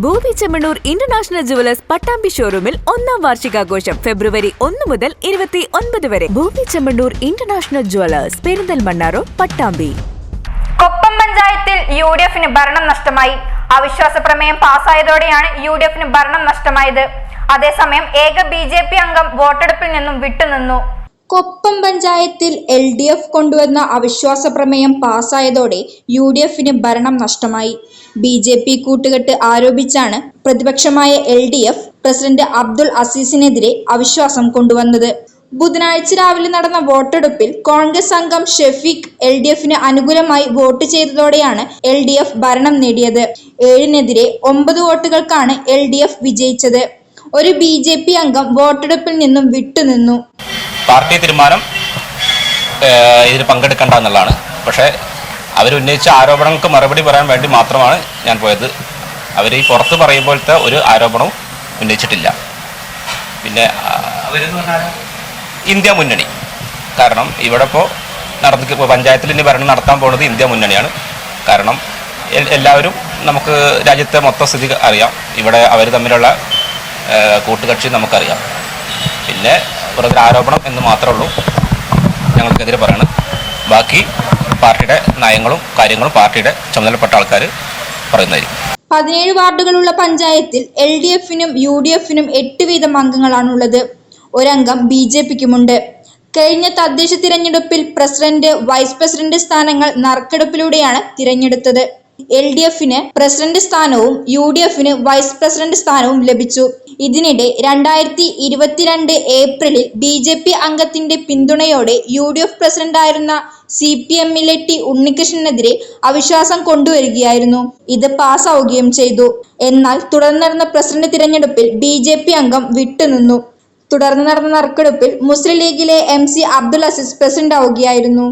ഭൂമി Chemmanur international jewellers Pattambi ഷോറൂമിൽ ഒന്നാം വാർഷികാഘോഷം ഫെബ്രുവരി ഒന്ന് മുതൽ ഇരുപത്തി ഒൻപത് വരെ. ഭൂമി Chemmanur international jewellers Perinthalmanna road Pattambi. Koppam പഞ്ചായത്തിൽ യു ഡി എഫിന് ഭരണം നഷ്ടമായി. അവിശ്വാസ പ്രമേയം പാസ്സായതോടെയാണ് യു ഡി എഫിന് ഭരണം നഷ്ടമായത്. അതേസമയം ഏക ബി ജെ പി അംഗം വോട്ടെടുപ്പിൽ നിന്നും വിട്ടുനിന്നു. കൊപ്പം പഞ്ചായത്തിൽ എൽ ഡി എഫ് കൊണ്ടുവന്ന അവിശ്വാസ പ്രമേയം പാസ്സായതോടെ യു ഡി എഫിന് ഭരണം നഷ്ടമായി. ബി ജെ പി കൂട്ടുകെട്ട് ആരോപിച്ചാണ് പ്രതിപക്ഷമായ L D F president Abdul അസീസിനെതിരെ അവിശ്വാസം കൊണ്ടുവന്നത്. ബുധനാഴ്ച രാവിലെ നടന്ന വോട്ടെടുപ്പിൽ കോൺഗ്രസ് അംഗം ഷെഫീഖ് എൽ ഡി എഫിന് അനുകൂലമായി വോട്ട് ചെയ്തതോടെയാണ് എൽ ഡി എഫ് ഭരണം നേടിയത്. ഏഴിനെതിരെ ഒമ്പത് വോട്ടുകൾക്കാണ് എൽ ഡി എഫ് വിജയിച്ചത്. ഒരു ബി ജെ പി അംഗം വോട്ടെടുപ്പിൽ നിന്നും വിട്ടുനിന്നു. പാർട്ടി തീരുമാനം ഇതിൽ പങ്കെടുക്കേണ്ട എന്നുള്ളതാണ്. പക്ഷേ അവരുന്നയിച്ച ആരോപണങ്ങൾക്ക് മറുപടി പറയാൻ വേണ്ടി മാത്രമാണ് ഞാൻ പോയത്. അവർ ഈ പുറത്ത് പറയുമ്പോഴത്തെ ഒരു ആരോപണവും ഉന്നയിച്ചിട്ടില്ല. പിന്നെ ഇന്ത്യ മുന്നണി. കാരണം ഇവിടെ ഇപ്പോൾ നടന്ന് ഇപ്പോൾ പഞ്ചായത്തിൽ ഇനി ഭരണം നടത്താൻ പോകുന്നത് ഇന്ത്യ മുന്നണിയാണ്. കാരണം എല്ലാവരും നമുക്ക് രാജ്യത്തെ മൊത്തം സ്ഥിതി അറിയാം. ഇവിടെ അവർ തമ്മിലുള്ള കൂട്ടുകക്ഷി നമുക്കറിയാം. പിന്നെ വെറുതെ ആരോപണം എന്ന് മാത്രമേ ഉള്ളൂ. ഞങ്ങൾക്കെതിരെ പറയണം. ബാക്കി പാർട്ടിയുടെ നയങ്ങളും കാര്യങ്ങളും പാർട്ടിയുടെ ചുമതലപ്പെട്ട ആൾക്കാർ പറയുന്നതായിരിക്കും. പതിനേഴ് വാർഡുകളുള്ള പഞ്ചായത്തിൽ എൽ ഡി എഫിനും യു ഡി എഫിനും എട്ട് വീതം അംഗങ്ങളാണുള്ളത്. ഒരംഗം ബി ജെ പിക്കുമുണ്ട്. കഴിഞ്ഞ തദ്ദേശ തിരഞ്ഞെടുപ്പിൽ പ്രസിഡന്റ് വൈസ് പ്രസിഡന്റ് സ്ഥാനങ്ങൾ നറുക്കെടുപ്പിലൂടെയാണ് തിരഞ്ഞെടുത്തത്. എൽ ഡി എഫിന് പ്രസിഡന്റ് സ്ഥാനവും യു ഡി എഫിന് വൈസ് പ്രസിഡന്റ് സ്ഥാനവും ലഭിച്ചു. ഇതിനിടെ രണ്ടായിരത്തി ഇരുപത്തിരണ്ട് ഏപ്രിലിൽ ബി ജെ പി അംഗത്തിന്റെ പിന്തുണയോടെ യു ഡി എഫ് പ്രസിഡന്റായിരുന്ന സി പി എമ്മിലെ ടി ഉണ്ണികൃഷ്ണനെതിരെ അവിശ്വാസം കൊണ്ടുവരികയായിരുന്നു. ഇത് പാസ്സാവുകയും ചെയ്തു. എന്നാൽ തുടർന്ന് നടന്ന പ്രസിഡന്റ് തിരഞ്ഞെടുപ്പിൽ ബി ജെ പി അംഗം വിട്ടുനിന്നു. തുടർന്ന് നടന്ന നറുക്കെടുപ്പിൽ മുസ്ലിം ലീഗിലെ M C Abdul Aziz president ആവുകയായിരുന്നു